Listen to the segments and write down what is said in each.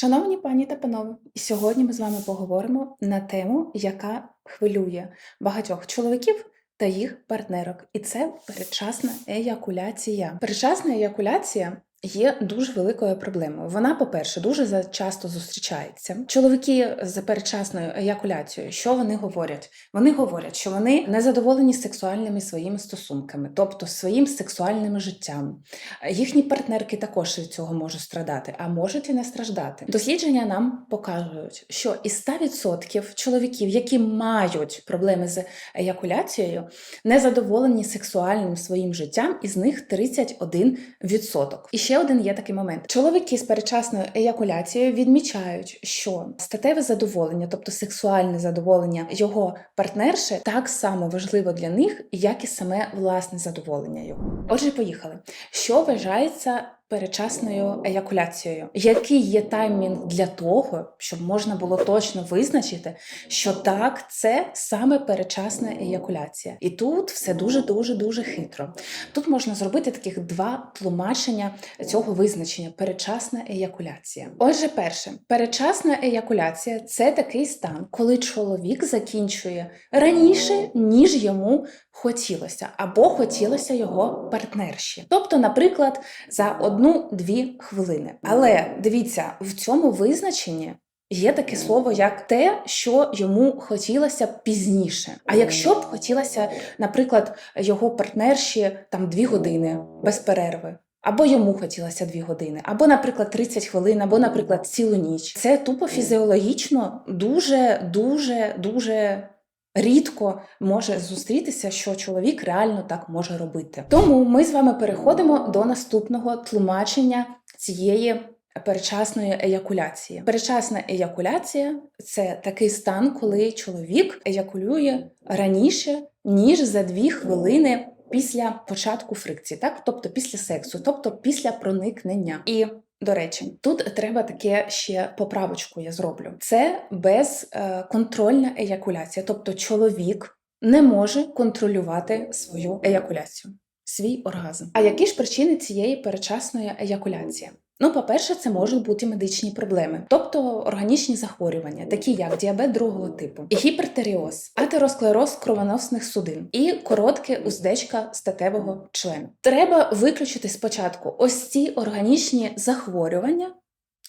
Шановні пані та панове, сьогодні ми з вами поговоримо на тему, яка хвилює багатьох чоловіків та їх партнерок, і це передчасна еякуляція. Передчасна еякуляція є дуже великою проблемою. Вона, по-перше, дуже часто зустрічається. Чоловіки з передчасною еякуляцією, що вони говорять? Вони говорять, що вони не задоволені сексуальними своїми стосунками, тобто своїм сексуальним життям. Їхні партнерки також від цього можуть страдати, а можуть і не страждати. Дослідження нам показують, що із 100% чоловіків, які мають проблеми з еякуляцією, незадоволені сексуальним своїм життям, із них 31%. І ще один є такий момент: чоловіки з передчасною еякуляцією відмічають, що статеве задоволення, тобто сексуальне задоволення його партнерши, так само важливо для них, як і саме власне задоволення його. Отже, поїхали. Що вважається передчасною еякуляцією? Який є таймінг для того, щоб можна було точно визначити, що так, це саме передчасна еякуляція? І тут все дуже дуже дуже хитро. Тут можна зробити таких два тлумачення цього визначення передчасна еякуляція. Отже, перше, передчасна еякуляція це такий стан, коли чоловік закінчує раніше, ніж йому хотілося, або хотілося його партнерші. Тобто, наприклад, за одну-дві хвилини. Але дивіться, в цьому визначенні. Є таке слово як те, що йому хотілося пізніше. А якщо б хотілося, наприклад, його партнерші там дві години без перерви. Або йому хотілося дві години, або, наприклад, 30 хвилин, або, наприклад, цілу ніч. Це тупо фізіологічно дуже, дуже, дуже рідко може зустрітися, що чоловік реально так може робити. Тому ми з вами переходимо до наступного тлумачення цієї. Передчасної еякуляції. Передчасна еякуляція це такий стан, коли чоловік еякулює раніше, ніж за дві хвилини після початку фрикції, так? тобто після сексу, тобто після проникнення. І до речі, тут треба таке ще поправочку. Я зроблю. Це безконтрольна еякуляція, тобто чоловік не може контролювати свою еякуляцію, свій оргазм. А які ж причини цієї перечасної еякуляції? Ну, по-перше, це можуть бути медичні проблеми, тобто органічні захворювання, такі як діабет другого типу, гіпертеріоз, атеросклероз кровоносних судин і коротке уздечка статевого члена. Треба виключити спочатку ось ці органічні захворювання,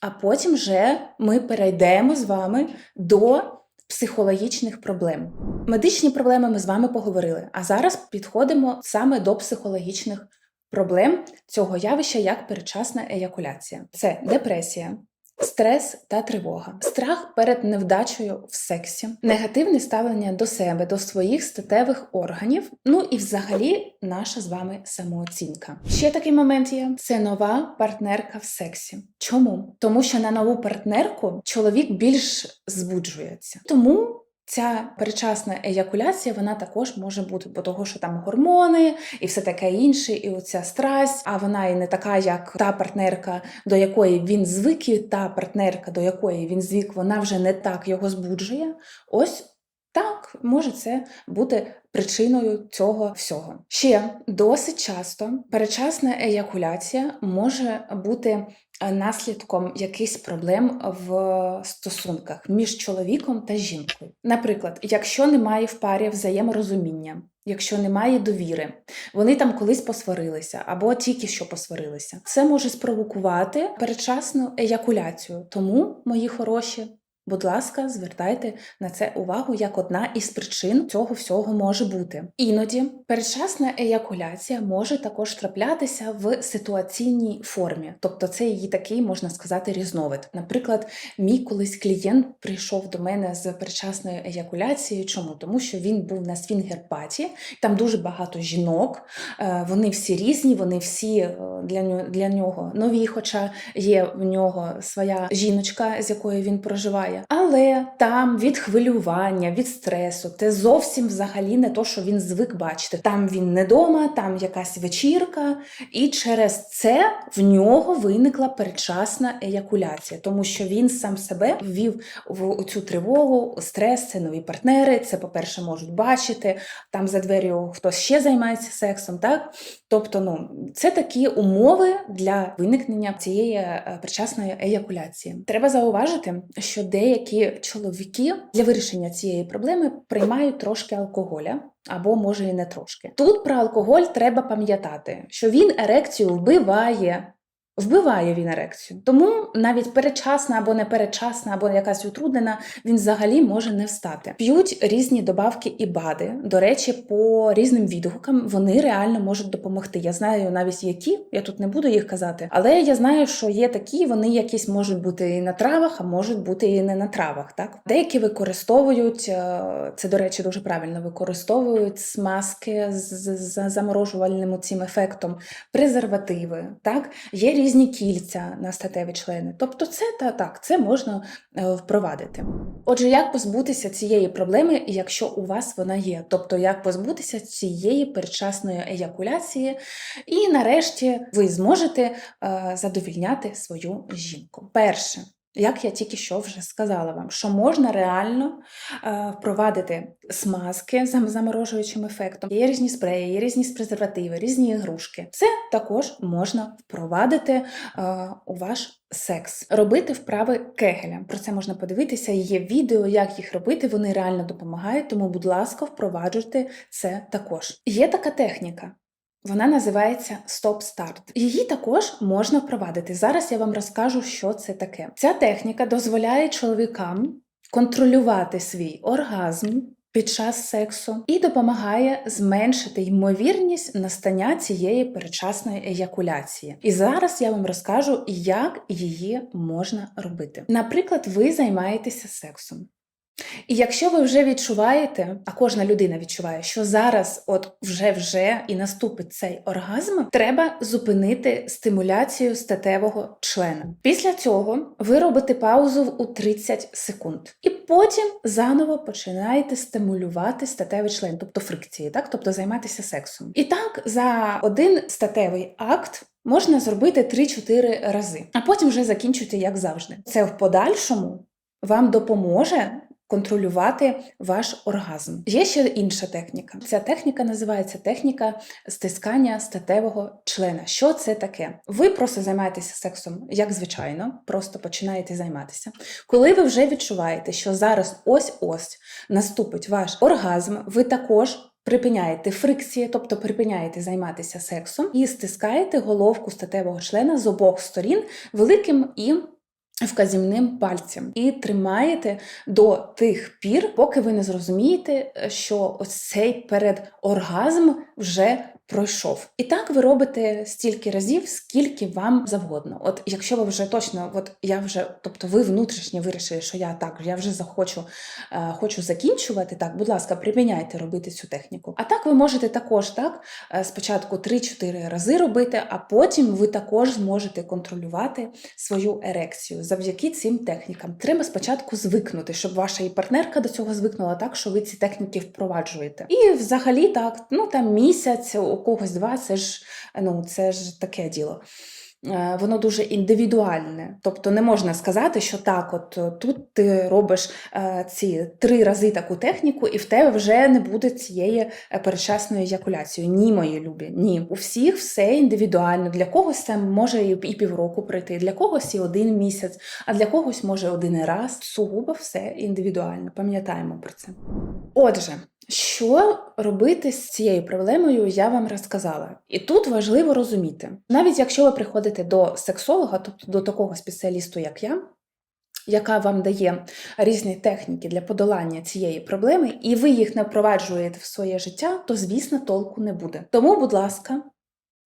а потім вже ми перейдемо з вами до психологічних проблем. Медичні проблеми ми з вами поговорили, а зараз підходимо саме до психологічних проблем цього явища як передчасна еякуляція. Це депресія. Стрес та тривога, страх перед невдачею в сексі, негативне ставлення до себе, до своїх статевих органів, ну і взагалі наша з вами самооцінка. Ще такий момент є: це нова партнерка в сексі. Чому? Тому що на нову партнерку чоловік більш збуджується. Тому Ця перечасна еякуляція вона також може бути, бо того, що там гормони і все таке інше, і оця страсть, а вона і не така, як та партнерка, до якої він звик, і та партнерка, до якої він звик, вона вже не так його збуджує. Ось може це бути причиною цього всього. Ще досить часто передчасна еякуляція може бути е, наслідком якихось проблем в стосунках між чоловіком та жінкою. Наприклад, якщо немає в парі взаєморозуміння. Якщо немає довіри, вони там колись посварилися або тільки що посварилися, це може спровокувати передчасну еякуляцію. Тому, мої хороші, Будь ласка, звертайте на це увагу як одна із причин цього всього може бути. Іноді передчасна еякуляція може також траплятися в ситуаційній формі, тобто це її такий, можна сказати, різновид. Наприклад, мій колись клієнт прийшов до мене з передчасною еякуляцією. Чому? Тому що він був на свінгер-паті, там дуже багато жінок, е, вони всі різні, вони всі е, для для нього нові, хоча є в нього своя жіночка, з якою він проживає. Але там від хвилювання, від стресу, це зовсім взагалі не то, що він звик бачити. Там він не дома, там якась вечірка, і через це в нього виникла передчасна еякуляція, тому що він сам себе ввів в цю тривогу, стрес, це нові партнери. Це, по-перше, можуть бачити. Там за дверю хтось ще займається сексом, так? Тобто, ну це такі умови для виникнення цієї е, причасної еякуляції. Треба зауважити, що деякі чоловіки для вирішення цієї проблеми приймають трошки алкоголя. Або може і не трошки. Тут про алкоголь треба пам'ятати, що він ерекцію вбиває. Вбиває він ерекцію. Тому навіть передчасна або не передчасна, або якась утруднена, він взагалі може не встати. П'ють різні добавки і БАДи. До речі, по різним відгукам вони реально можуть допомогти. Я знаю навіть які, я тут не буду їх казати, але я знаю, що є такі, вони якісь можуть бути і на травах, а можуть бути і не на травах. Так деякі використовують е, це, до речі, дуже правильно використовують смазки з заморожувальним цим ефектом, презервативи. Так є різні кільця на статеві члени. Тобто, це та так, це можна е, впровадити. Отже, як позбутися цієї проблеми, якщо у вас вона є? Тобто, як позбутися цієї передчасної еякуляції, і нарешті ви зможете е, задовільняти свою жінку. Перше. Як я тільки що вже сказала вам, що можна реально е, впровадити смазки з заморожуючим ефектом. Є різні спреї, є різні презервативи, різні ігрушки. Це також можна впровадити е, у ваш секс. Робити вправи кегеля. Про це можна подивитися. Є відео, як їх робити. Вони реально допомагають, тому, будь ласка, впроваджуйте це також. Є така техніка. Вона називається стоп-старт. Її також можна впровадити. Зараз я вам розкажу, що це таке. Ця техніка дозволяє чоловікам контролювати свій оргазм під час сексу і допомагає зменшити ймовірність настання цієї передчасної еякуляції. І зараз я вам розкажу, як її можна робити. Наприклад, ви займаєтеся сексом. І якщо ви вже відчуваєте, а кожна людина відчуває, що зараз, от вже вже і наступить цей оргазм, треба зупинити стимуляцію статевого члена. Після цього ви робите паузу у 30 секунд, і потім заново починаєте стимулювати статевий член, тобто фрикції, так, тобто займатися сексом. І так за один статевий акт. Можна зробити 3-4 рази, а потім вже закінчуйте, як завжди. Це в подальшому вам допоможе контролювати ваш оргазм. Є ще інша техніка. Ця техніка називається техніка стискання статевого члена. Що це таке? Ви просто займаєтеся сексом, як звичайно, просто починаєте займатися. Коли ви вже відчуваєте, що зараз ось-ось наступить ваш оргазм, ви також. Припиняєте фрикції, тобто припиняєте займатися сексом, і стискаєте головку статевого члена з обох сторін великим і вказівним пальцем. І тримаєте до тих пір, поки ви не зрозумієте, що ось цей передоргазм вже пройшов. І так ви робите стільки разів, скільки вам завгодно. От якщо ви вже точно, от я вже, тобто ви внутрішньо вирішили, що я так, я вже захочу е, хочу закінчувати, так, будь ласка, припиняйте робити цю техніку. А так ви можете також так е, спочатку 3-4 рази робити, а потім ви також зможете контролювати свою ерекцію завдяки цим технікам. Треба спочатку звикнути, щоб ваша і партнерка до цього звикнула так, що ви ці техніки впроваджуєте. І взагалі так, ну там місяць у когось два, це ж ну це ж таке діло. Е, воно дуже індивідуальне, тобто не можна сказати, що так, от е, тут ти робиш е, ці три рази таку техніку, і в тебе вже не буде цієї передчасної еякуляції. Ні, мої любі, ні. У всіх все індивідуально. Для когось це може і півроку пройти, для когось і один місяць, а для когось може один раз. Сугубо все індивідуально. Пам'ятаємо про це. Отже. Що робити з цією проблемою, я вам розказала. І тут важливо розуміти, навіть якщо ви приходите до сексолога, тобто до такого спеціалісту, як я, яка вам дає різні техніки для подолання цієї проблеми, і ви їх не впроваджуєте в своє життя, то, звісно, толку не буде. Тому, будь ласка,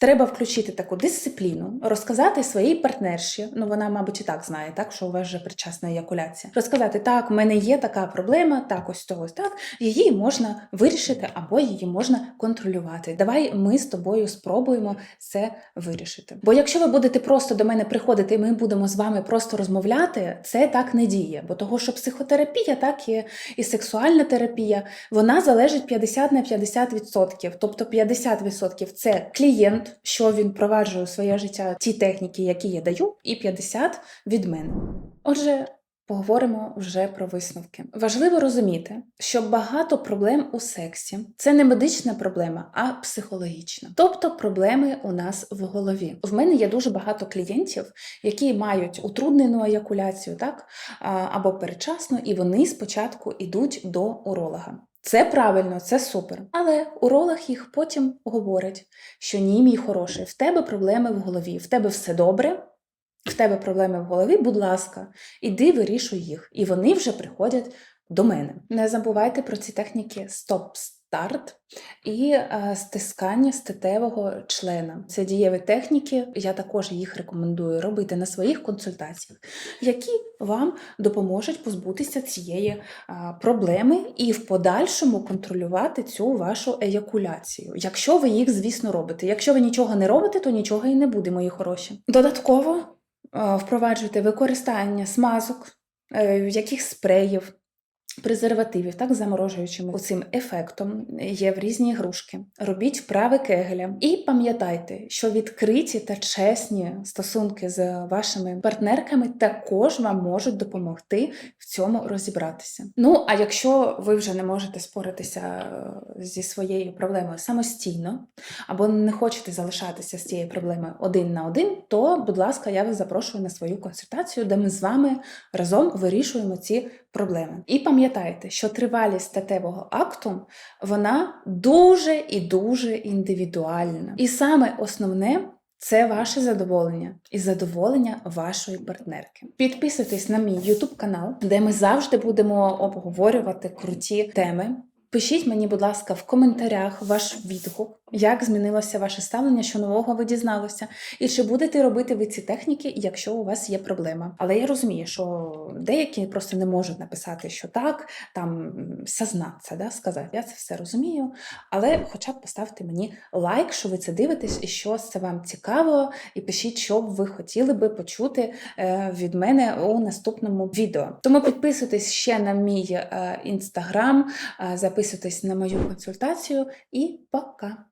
Треба включити таку дисципліну, розказати своїй партнерші, ну вона, мабуть, і так знає, так що у вас вже причасна еякуляція. Розказати, так, у мене є така проблема, так, ось то ось так. Її можна вирішити або її можна контролювати. Давай ми з тобою спробуємо це вирішити. Бо якщо ви будете просто до мене приходити, і ми будемо з вами просто розмовляти, це так не діє. Бо того, що психотерапія, так і, і сексуальна терапія, вона залежить 50 на 50%. Тобто 50% це клієнт що він проваджує у своє життя ті техніки, які я даю, і 50 від мене. Отже, Поговоримо вже про висновки. Важливо розуміти, що багато проблем у сексі це не медична проблема, а психологічна. Тобто проблеми у нас в голові. В мене є дуже багато клієнтів, які мають утруднену еякуляцію, так або передчасну, і вони спочатку йдуть до уролога. Це правильно, це супер. Але уролог їх потім говорить, що ні, мій хороший, в тебе проблеми в голові, в тебе все добре. В тебе проблеми в голові, будь ласка, іди вирішуй їх. І вони вже приходять до мене. Не забувайте про ці техніки стоп-старт і е, стискання статевого члена. Це дієві техніки. Я також їх рекомендую робити на своїх консультаціях, які вам допоможуть позбутися цієї е, проблеми і в подальшому контролювати цю вашу еякуляцію. Якщо ви їх, звісно, робите. Якщо ви нічого не робите, то нічого і не буде, мої хороші. Додатково е, впроваджуйте використання смазок, яких спреїв, презервативів, так заморожуючими цим ефектом є в різні ігрушки. Робіть вправи кегеля. І пам'ятайте, що відкриті та чесні стосунки з вашими партнерками також вам можуть допомогти в цьому розібратися. Ну, а якщо ви вже не можете споритися е, зі своєю проблемою самостійно, або не хочете залишатися з цією проблемою один на один, то, будь ласка, я вас запрошую на свою консультацію, де ми з вами разом вирішуємо ці проблеми. І пам'ятайте, що тривалість статевого акту вона дуже і дуже індивідуальна. І саме основне. Це ваше задоволення і задоволення вашої партнерки. Підписуйтесь на мій YouTube канал, де ми завжди будемо обговорювати круті теми. Пишіть мені, будь ласка, в коментарях ваш відгук, як змінилося ваше ставлення, що нового ви дізналися, і чи будете робити ви ці техніки, якщо у вас є проблема. Але я розумію, що деякі просто не можуть написати, що так, там сознатися, да, сказати. Я це все розумію. Але хоча б поставте мені лайк, що ви це дивитесь, і що це вам цікаво, і пишіть, що б ви хотіли би почути е, від мене у наступному відео. Тому підписуйтесь ще на мій інстаграм, записуйтесь на мою консультацію і пока!